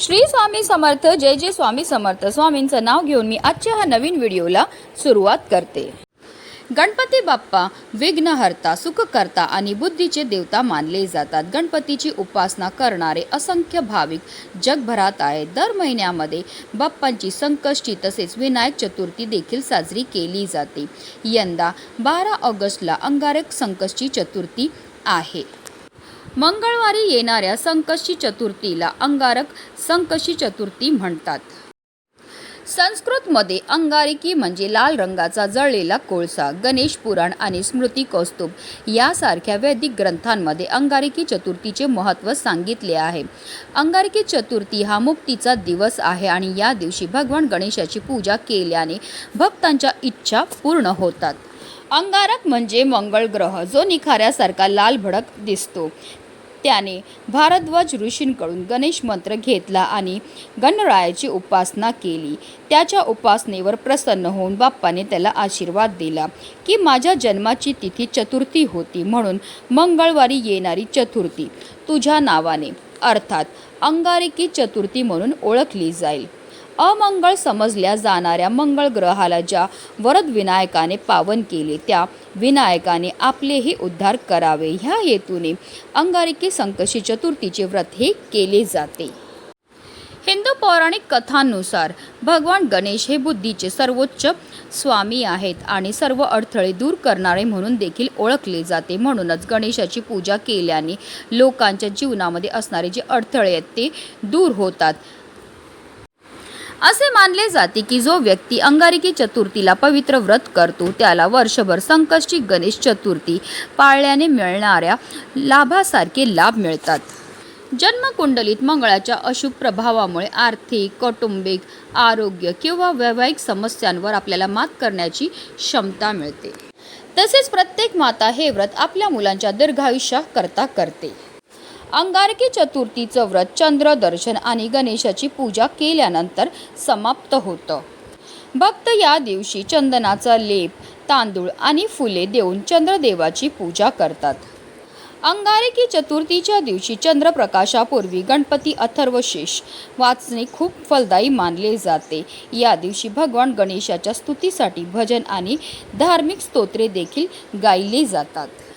श्री स्वामी समर्थ जय जय स्वामी समर्थ. स्वामींचं नाव घेऊन मी आजच्या ह्या नवीन व्हिडिओला सुरुवात करते. गणपती बाप्पा विघ्नहर्ता सुखकर्ता आणि बुद्धीचे देवता मानले जातात. गणपतीची उपासना करणारे असंख्य भाविक जगभरात आहेत. दर महिन्यामध्ये बाप्पांची संकष्टी तसेच विनायक चतुर्थी देखील साजरी केली जाते. यंदा बारा ऑगस्टला अंगारक संकष्टी चतुर्थी आहे. मंगळवारी येणाऱ्या संकष्टी चतुर्थीला अंगारक संकष्टी चतुर्थी म्हणतात. संस्कृतमध्ये अंगारिकी म्हणजे लाल रंगाचा जळलेला कोळसा गणेश पुराण आणि स्मृती कौस्तुभ यासारख्या वैदिक ग्रंथांमध्ये अंगारिकी चतुर्थीचे महत्त्व सांगितले आहे. अंगारिकी चतुर्थी हा मुक्तीचा दिवस आहे आणि या दिवशी भगवान गणेशाची पूजा केल्याने भक्तांच्या इच्छा पूर्ण होतात. अंगारक म्हणजे मंगळ ग्रह जो निखाऱ्यासारखा लाल भडक दिसतो. त्याने भारद्वाज ऋषींकडून गणेश मंत्र घेतला आणि गणरायाची उपासना केली. त्याच्या उपासनेवर प्रसन्न होऊन बाप्पाने त्याला आशीर्वाद दिला की माझ्या जन्माची तिथी चतुर्थी होती म्हणून मंगळवारी येणारी चतुर्थी तुझ्या नावाने अर्थात अंगारिकी चतुर्थी म्हणून ओळखली जाईल. अमंगळ समजल्या जाणाऱ्या मंगळ ग्रहाला ज्या वरद विनायकाने पावन केले त्या विनायकाने आपलेही उद्धार करावे. ह्या हेतूने अंगारिकी संकशी चतुर्थीचे व्रत हे केले जाते. हिंदू पौराणिक कथांनुसार भगवान गणेश हे बुद्धीचे सर्वोच्च स्वामी आहेत आणि सर्व अडथळे दूर करणारे म्हणून देखील ओळखले जाते. म्हणूनच गणेशाची पूजा केल्याने लोकांच्या जीवनामध्ये असणारे जे अडथळे आहेत ते दूर होतात. असे मानले जाते की जो व्यक्ती अंगारिकी चतुर्थीला पवित्र व्रत करतो त्याला वर्षभर संकष्टी गणेश चतुर्थी पाळल्याने मिळणाऱ्या लाभासारखे लाभ मिळतात. जन्मकुंडलीत मंगळाच्या अशुभ प्रभावामुळे आर्थिक कौटुंबिक आरोग्य किंवा वैवाहिक समस्यांवर आपल्याला मात करण्याची क्षमता मिळते. तसेच प्रत्येक माता हे व्रत आपल्या मुलांच्या दीर्घायुष्याकरता करते. अंगारकी चतुर्थीचं व्रत चंद्र दर्शन आणि गणेशाची पूजा केल्यानंतर समाप्त होतं. भक्त या दिवशी चंदनाचा लेप तांदूळ आणि फुले देऊन चंद्रदेवाची पूजा करतात. अंगारकी चतुर्थीच्या दिवशी चंद्रप्रकाशापूर्वी गणपती अथर्वशेष वाचणे खूप फलदायी मानले जाते. या दिवशी भगवान गणेशाच्या स्तुतीसाठी भजन आणि धार्मिक स्तोत्रे देखील गायली जातात.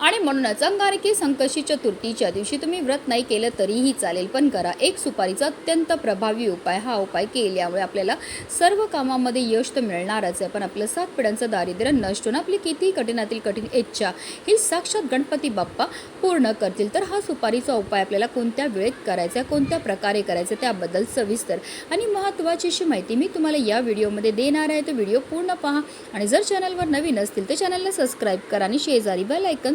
आणि म्हणूनच अंगारकी संकशी चतुर्थीच्या दिवशी तुम्ही व्रत नाही केलं तरीही चालेल पण करा. एक सुपारीचा अत्यंत प्रभावी उपाय हा उपाय केल्यामुळे आपल्याला सर्व कामामध्ये यश तर मिळणारच आहे. पण आपलं सात पिढ्यांचं दारिद्र्य नष्ट होऊन आपली किती कठीणातील कठीण इच्छा ही साक्षात गणपती बाप्पा पूर्ण करतील. तर हा सुपारीचा उपाय आपल्याला कोणत्या वेळेत करायचा कोणत्या प्रकारे करायचा त्याबद्दल सविस्तर आणि महत्त्वाची अशी माहिती मी तुम्हाला या व्हिडिओमध्ये देणार आहे. तो व्हिडिओ पूर्ण पहा आणि जर चॅनलवर नवीन असतील तर चॅनलला सबस्क्राईब करा आणि शेजारी बेल ऐकन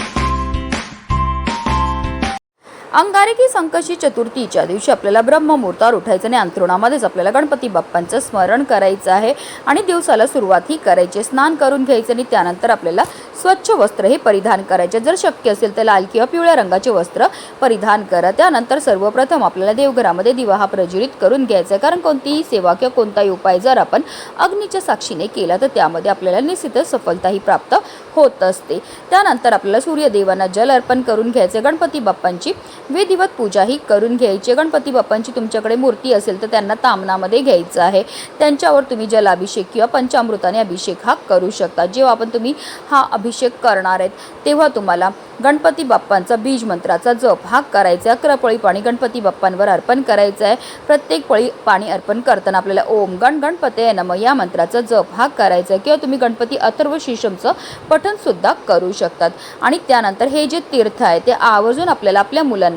अंगारकी संकशी चतुर्थीच्या दिवशी आपल्याला ब्रह्ममुहूर्तावर उठायचं आणि अंथरुणामध्येच आपल्याला गणपती बाप्पांचं स्मरण करायचं आहे. आणि दिवसाला सुरुवात ही करायची. स्नान करून घ्यायचं आणि त्यानंतर आपल्याला स्वच्छ वस्त्र हे परिधान करायचे. जर शक्य असेल तर लाल किंवा पिवळ्या रंगाचे वस्त्र परिधान करा. त्यानंतर सर्वप्रथम आपल्याला देवघरामध्ये दिवा हा प्रज्वलित करून घ्यायचा आहे. कारण कोणतीही सेवा किंवा कोणताही उपाय जर आपण अग्नीच्या साक्षीने केला तर त्यामध्ये आपल्याला निश्चितच सफलताही प्राप्त होत असते. त्यानंतर आपल्याला सूर्यदेवांना जल अर्पण करून घ्यायचे गणपती बाप्पांची विधिवत पूजाही करून घ्यायची. गणपती बाप्पांची तुमच्याकडे मूर्ती असेल तर त्यांना तामनामध्ये घ्यायचं आहे. त्यांच्यावर तुम्ही जलाभिषेक किंवा पंचामृताने अभिषेक हा करू शकता. जेव्हा आपण तुम्ही हा अभिषेक करणार आहेत तेव्हा तुम्हाला गणपती बाप्पांचा बीज मंत्राचा जप हा करायचा अकरा पळी पाणी गणपती बाप्पांवर अर्पण करायचं आहे. प्रत्येक पळी पाणी अर्पण करताना आपल्याला ओम गण गणपते नम या मंत्राचा जप हा करायचा आहे. किंवा तुम्ही गणपती अथर्व शिशमचं पठनसुद्धा करू शकतात. आणि त्यानंतर हे जे तीर्थ आहे ते आवर्जून आपल्याला आपल्या मुलांना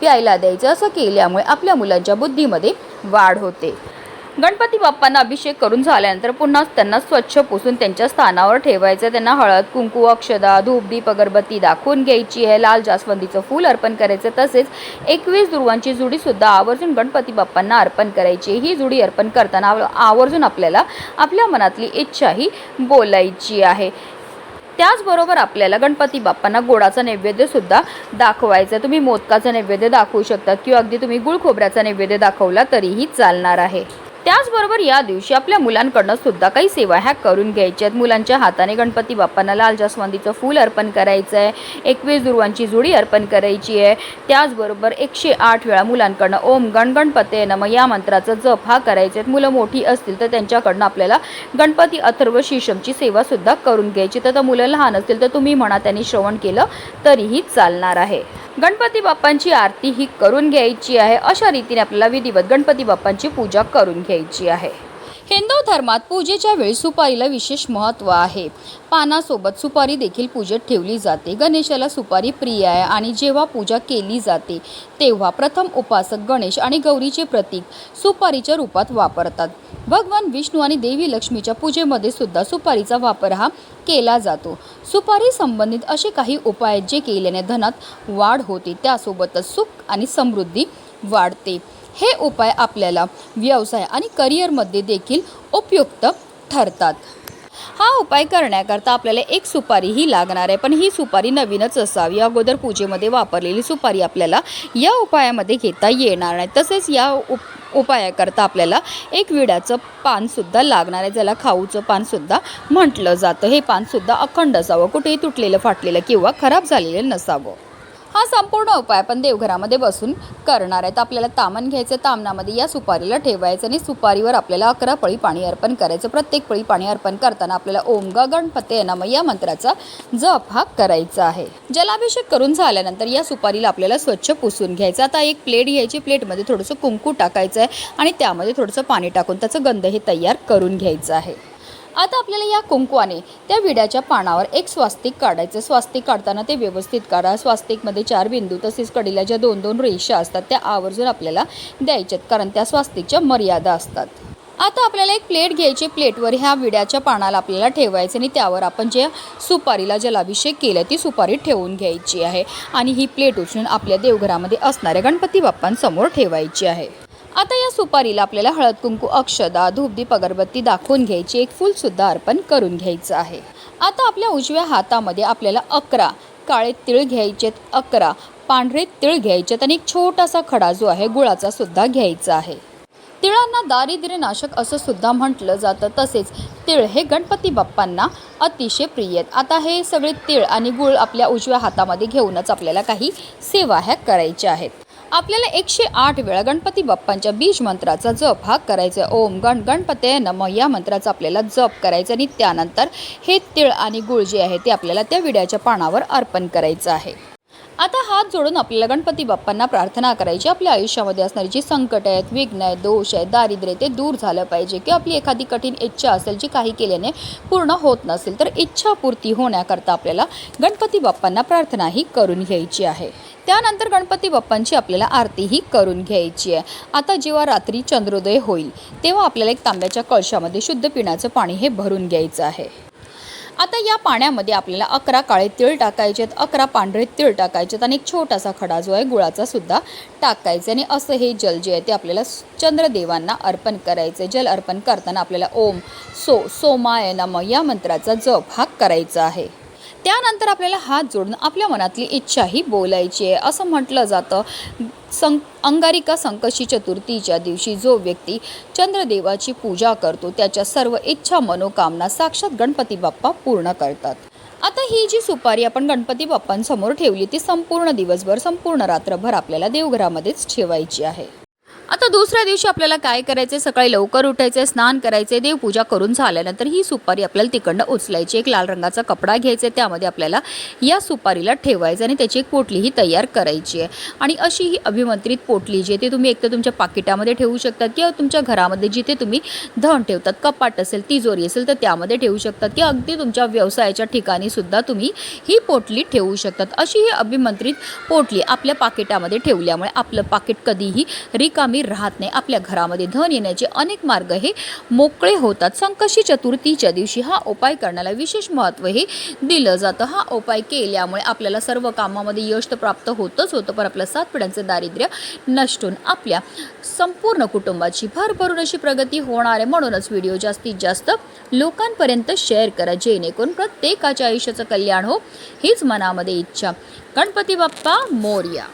प्यायला द्यायचं असं केल्यामुळे आपल्या मुलांच्या बुद्धीमध्ये वाढ होते. गणपती बाप्पांना अभिषेक करून झाल्यानंतर पुन्हा त्यांना स्वच्छ पुसून त्यांच्या स्थानावर ठेवायचं. त्यांना हळद कुंकू अक्षदा धूप दीप अगरबत्ती दाखवून घ्यायची. आहे लाल जास्वंदीचं फूल अर्पण करायचं. तसेच एकवीस दुर्वांची जुडीसुद्धा आवर्जून गणपती बाप्पांना अर्पण करायची. ही जुडी अर्पण करताना आवर्जून आपल्याला आपल्या मनातली इच्छाही बोलायची आहे. त्याचबरोबर आपल्याला गणपती बाप्पांना गोडाचा नैवेद्यसुद्धा दाखवायचं दाखवायचा. तुम्ही मोदकाचा नैवेद्य दाखवू शकता किंवा अगदी तुम्ही गुळ खोबऱ्याचा नैवेद्य दाखवला तरीही चालणार आहे. त्याचबरोबर या दिवशी आपल्या मुलांकडनं सुद्धा काही सेवा ह्या करून घ्यायच्या आहेत. मुलांच्या हाताने गणपती बाप्पांना लाल जास्वंदीचं फूल अर्पण करायचं आहे. एकवीस दुर्वांची जुडी अर्पण करायची आहे. त्याचबरोबर एकशे आठ वेळा मुलांकडनं ओम गण गणपते नम या मंत्राचा जप हा करायचा आहे. मुलं मोठी असतील तर त्यांच्याकडनं आपल्याला गणपती अथर्व शीशमची सेवासुद्धा करून घ्यायची. तर मुलं लहान असतील तर तुम्ही म्हणा त्यांनी श्रवण केलं तरीही चालणार आहे. गणपती बाप्पांची आरती ही करून घ्यायची आहे. अशा रीतीने आपल्याला विधिवत गणपती बाप्पांची पूजा करून घ्यायची आहे. हिंदू धर्मात पूजेच्या वेळी सुपारीला विशेष महत्त्व आहे. पानासोबत सुपारी देखील पूजेत ठेवली जाते. गणेशाला सुपारी प्रिय आहे आणि जेव्हा पूजा केली जाते तेव्हा प्रथम उपासक गणेश आणि गौरीचे प्रतीक सुपारीच्या रूपात वापरतात. भगवान विष्णू आणि देवी लक्ष्मीच्या पूजेमध्ये सुद्धा सुपारीचा वापर हा केला जातो. सुपारी संबंधित असे काही उपाय आहेत जे केल्याने धनात वाढ होते त्यासोबतच सुख आणि समृद्धी वाढते. हे उपाय आपल्याला व्यवसाय आणि करिअरमध्ये देखील उपयुक्त ठरतात. हा उपाय करण्याकरता आपल्याला एक सुपारी ही लागणार आहे. पण ही सुपारी नवीनच असावी. अगोदर पूजेमध्ये वापरलेली सुपारी आपल्याला या उपायामध्ये घेता येणार नाही. तसेच या उप उपायाकरता आपल्याला एक विड्याचं पानसुद्धा लागणार आहे. ज्याला खाऊचं पानसुद्धा म्हटलं जातं. हे पानसुद्धा अखंड असावं. कुठेही तुटलेलं फाटलेलं किंवा खराब झालेलं नसावं. हा संपूर्ण उपाय आपण देवघरामध्ये बसून करणार आहेत. आपल्याला तामण घ्यायचं तामनामध्ये या सुपारीला ठेवायचं आणि सुपारीवर आपल्याला अकरा पळी पाणी अर्पण करायचं. प्रत्येक पळी पाणी अर्पण करताना आपल्याला ओम ग गणपते नम या मंत्राचा जप हा करायचा आहे. जलाभिषेक करून झाल्यानंतर या सुपारीला आपल्याला स्वच्छ पुसून घ्यायचं. आता एक प्लेट घ्यायची. प्लेटमध्ये थोडंसं कुंकू टाकायचं आहे आणि त्यामध्ये थोडंसं पाणी टाकून त्याचं गंध हे तयार करून घ्यायचं आहे. आता आपल्याला या कुंकवाने त्या विड्याच्या पानावर एक स्वास्तिक काढायचं. स्वास्तिक काढताना ते व्यवस्थित काढा. स्वास्तिकमध्ये चार बिंदू तसेच कडीला ज्या दोन दोन रेषा असतात. त्या आवर्जून आपल्याला द्यायच्यात कारण त्या स्वास्तिकच्या मर्यादा असतात. आता आपल्याला एक प्लेट घ्यायची. प्लेटवर ह्या विड्याच्या पानाला आपल्याला ठेवायचं आणि त्यावर आपण जे सुपारीला जलाभिषेक केला ती सुपारी ठेवून घ्यायची आहे. आणि ही प्लेट उचलून आपल्या देवघरामध्ये असणाऱ्या गणपती बाप्पांसमोर ठेवायची आहे. आता या सुपारीला आपल्याला हळद कुंकू अक्षदा धूपदीप अगरबत्ती दाखवून घ्यायची. एक फूलसुद्धा अर्पण करून घ्यायचं आहे. आता आपल्या उजव्या हातामध्ये आपल्याला अकरा काळे तिळ घ्यायचेत. अकरा पांढरे तिळ घ्यायचेत आणि एक छोटासा खडा जो आहे गुळाचा सुद्धा घ्यायचा आहे. तिळांना दारिद्र्य नाशक असं सुद्धा म्हटलं जातं. तसेच तिळ हे गणपती बाप्पांना अतिशय प्रिय आहेत. आता हे सगळे तिळ आणि गुळ आपल्या उजव्या हातामध्ये घेऊनच आपल्याला काही सेवा ह्या करायच्या आहेत. आपल्याला एकशे आठ वेळा गणपती बाप्पांच्या बीज मंत्राचा जप हा करायचा ओम गण गणपते नम या मंत्राचा आपल्याला जप करायचा आणि त्यानंतर हे तिळ आणि गुळ जे आहे ते आपल्याला त्या विड्याच्या पानावर अर्पण करायचं आहे. आता हात जोडून आपल्याला गणपती बाप्पांना प्रार्थना करायची. आपल्या आयुष्यामध्ये असणारी जी संकट आहेत विघ्न आहेत दोष आहेत दारिद्र्य ते दूर झालं पाहिजे. किंवा आपली एखादी कठीण इच्छा असेल जी काही केल्याने पूर्ण होत नसेल तर इच्छापूर्ती होण्याकरता आपल्याला गणपती बाप्पांना प्रार्थनाही करून घ्यायची आहे. त्यानंतर गणपती बाप्पांची आपल्याला आरतीही करून घ्यायची आहे. आता जेव्हा रात्री चंद्रोदय होईल तेव्हा आपल्याला एक तांब्याच्या कळशामध्ये शुद्ध पिण्याचं पाणी हे भरून घ्यायचं आहे. आता या पाण्यामध्ये आपल्याला अकरा काळे तिळ टाकायचे आहेत अकरा पांढरे तिळ टाकायचे आहेत आणि एक छोटासा खडा जो आहे गुळाचा सुद्धा टाकायचा आणि असं हे जल जे आहे ते आपल्याला चंद्रदेवांना अर्पण करायचं आहे. जल अर्पण करताना आपल्याला ओम सो सोमाय नम या मंत्राचा जप हा करायचा आहे. त्यानंतर आपल्याला हात जोडून आपल्या मनातली इच्छाही बोलायची आहे. असं म्हटलं जातं. सं अंगारिका संकशी चतुर्थीच्या दिवशी जो व्यक्ती चंद्रदेवाची पूजा करतो त्याच्या सर्व इच्छा मनोकामना साक्षात गणपती बाप्पा पूर्ण करतात. आता ही जी सुपारी आपण गणपती बाप्पांसमोर ठेवली ती संपूर्ण दिवसभर संपूर्ण रात्रभर आपल्याला देवघरामध्येच ठेवायची आहे. आता दुसऱ्या दिवशी आपल्याला काय करायचं सकाळी लवकर उठायचं स्नान करायचे देवपूजा करून झाल्यानंतर ही सुपारी आपल्याला तिकडनं उचलायची. एक लाल रंगाचा कपडा घ्यायचा त्यामध्ये आपल्याला या सुपारीला ठेवायचं आणि त्याची एक पोटलीही तयार करायची आहे आणि अशी ही अभिमंत्रित पोटली जी आहे ती तुम्ही एकतर तुमच्या पाकिटामध्ये ठेवू शकतात किंवा तुमच्या घरामध्ये जिथे तुम्ही धन ठेवतात कपाट असेल तिजोरी असेल तर त्यामध्ये ठेवू शकतात. किंवा अगदी तुमच्या व्यवसायाच्या ठिकाणी सुद्धा तुम्ही ही पोटली ठेवू शकतात. अशी ही अभिमंत्रित पोटली आपल्या पाकिटामध्ये ठेवल्यामुळे आपलं पाकिट कधीही रिकामी राहत नाही. आपल्या घरामध्ये धन येण्याचे अनेक मार्ग हे मोकळे होतात. संकशी चतुर्थीच्या दिवशी हा उपाय करण्याला विशेष महत्त्व हे दिलं जातं. हा उपाय केल्यामुळे आपल्याला सर्व कामामध्ये यश तर प्राप्त होतच होतं पण आपल्या सात पिढ्यांचं दारिद्र्य नष्टून आपल्या संपूर्ण कुटुंबाची भरभरून अशी प्रगती होणार आहे. म्हणूनच व्हिडिओ जास्तीत जास्त लोकांपर्यंत शेअर करा जेणेकरून प्रत्येकाच्या आयुष्याचं कल्याण हो. हीच मनामध्ये इच्छा. गणपती बाप्पा मोर्या.